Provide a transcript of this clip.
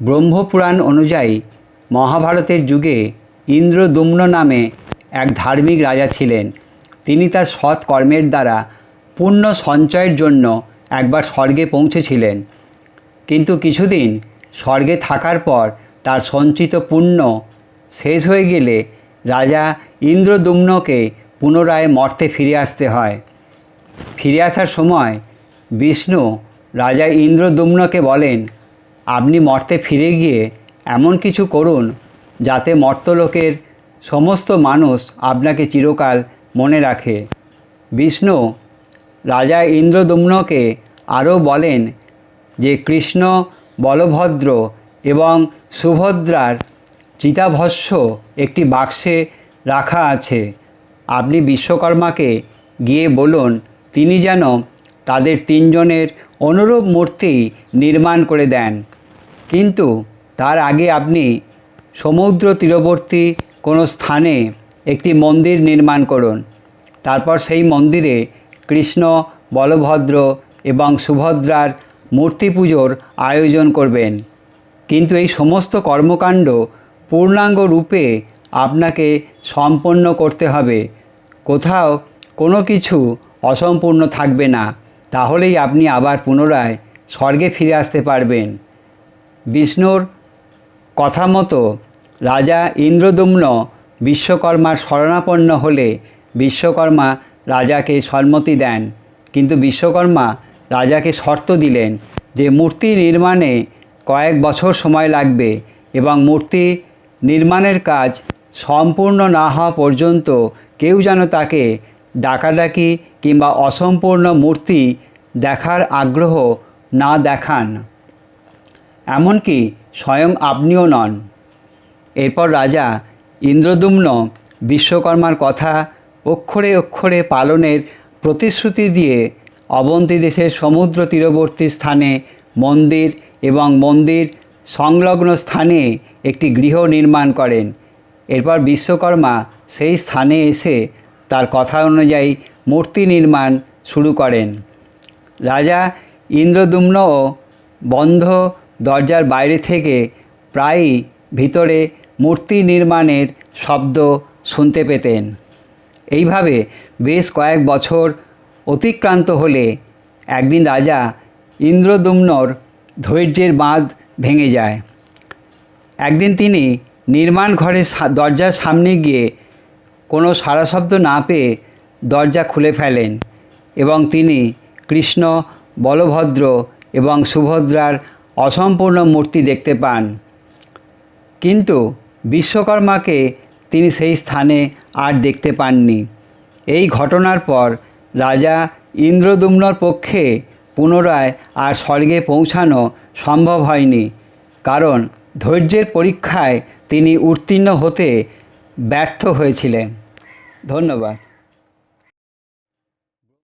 ব্রহ্মপুরাণ অনুযায়ী মহাভারতের যুগে ইন্দ্রদুম্ন নামে এক ধার্মিক রাজা ছিলেন। তিনি তার সৎ কর্মের দ্বারা পুণ্য সঞ্চয়ের জন্য একবার স্বর্গে পৌঁছেছিলেন। কিন্তু কিছুদিন স্বর্গে থাকার পর তার সঞ্চিত পুণ্য শেষ হয়ে গেলে রাজা ইন্দ্রদুম্নকে পুনরায় মর্তে ফিরে আসতে হয়। ফিরে আসার সময় বিষ্ণু রাজা ইন্দ্রদুম্নকে বলেন আপনি মর্তে ফিরে গিয়ে এমন কিছু করুন যাতে মর্তলোকের সমস্ত মানুষ আপনাকে চিরকাল মনে রাখে। বিষ্ণু, রাজা ইন্দ্রদুম্নকে আরও বলেন যে, কৃষ্ণ বলভদ্র এবং সুভদ্রার চিতাভস্য একটি বাক্সে রাখা আছে। আপনি বিশ্বকর্মাকে গিয়ে বলুন, তিনি যেন তাদের তিনজনের অনুরূপ মূর্তি নির্মাণ করে দেন। কিন্তু তার আগে আপনি সমুদ্র তীরবর্তী কোনো স্থানে একটি মন্দির নির্মাণ করুন। তারপর সেই মন্দিরে কৃষ্ণ, বলভদ্র এবং সুভদ্রার মূর্তি পুজোর আয়োজন করবেন। কিন্তু এই সমস্ত কর্মকাণ্ড পূর্ণাঙ্গ রূপে আপনাকে সম্পন্ন করতে হবে। কোথাও কোনো কিছু অসম্পূর্ণ থাকবে না। তাহলেই আপনি আবার পুনরায় স্বর্গে ফিরে আসতে পারবেন। বিষ্ণুর কথা মতো রাজা ইন্দ্রদুম্ন বিশ্বকর্মার শরণাপন্ন হলে বিশ্বকর্মা রাজাকে সম্মতি দেন। কিন্তু বিশ্বকর্মা রাজাকে শর্ত দিলেন যে মূর্তি নির্মাণে কয়েক বছর সময় লাগবে এবং মূর্তি নির্মাণের কাজ সম্পূর্ণ না হওয়া পর্যন্ত কেউ যেন তাকে ডাকাডাকি কিংবা অসম্পূর্ণ মূর্তি দেখার আগ্রহ না দেখান। এমনকি স্বয়ং আপনিও নন। এরপর রাজা ইন্দ্রদুম্ন বিশ্বকর্মার কথা অক্ষরে অক্ষরে পালনের প্রতিশ্রুতি দিয়ে অবন্তী দেশের সমুদ্র তীরবর্তী স্থানে মন্দির এবং মন্দির সংলগ্ন স্থানে একটি গৃহ নির্মাণ করেন। এরপর বিশ্বকর্মা সেই স্থানে এসে তার কথা অনুযায়ী মূর্তি নির্মাণ শুরু করেন। রাজা ইন্দ্রদুম্নও বন্ধ দরজার বাইরে থেকে প্রায়ই ভিতরে মূর্তি নির্মাণের শব্দ শুনতে পেতেন। এইভাবে বেশ কয়েক বছর অতিক্রান্ত হলে একদিন রাজা ইন্দ্রদুম্নর ধৈর্যের বাঁধ ভেঙে যায়। একদিন তিনি নির্মাণ ঘরের দরজার সামনে গিয়ে কোনো সারা শব্দ না পেয়ে দরজা খুলে ফেলেন এবং তিনি কৃষ্ণ, বলভদ্র এবং সুভদ্রার অসম্পূর্ণ মূর্তি দেখতে পান। কিন্তু বিশ্বকর্মাকে তিনি সেই স্থানে আর দেখতে পাননি। এই ঘটনার পর রাজা ইন্দ্রদুম্নর পক্ষে পুনরায় আর স্বর্গে পৌঁছানো সম্ভব হয়নি। কারণ ধৈর্যের পরীক্ষায় তিনি উত্তীর্ণ হতে ব্যর্থ হয়েছিলেন। ধন্যবাদ।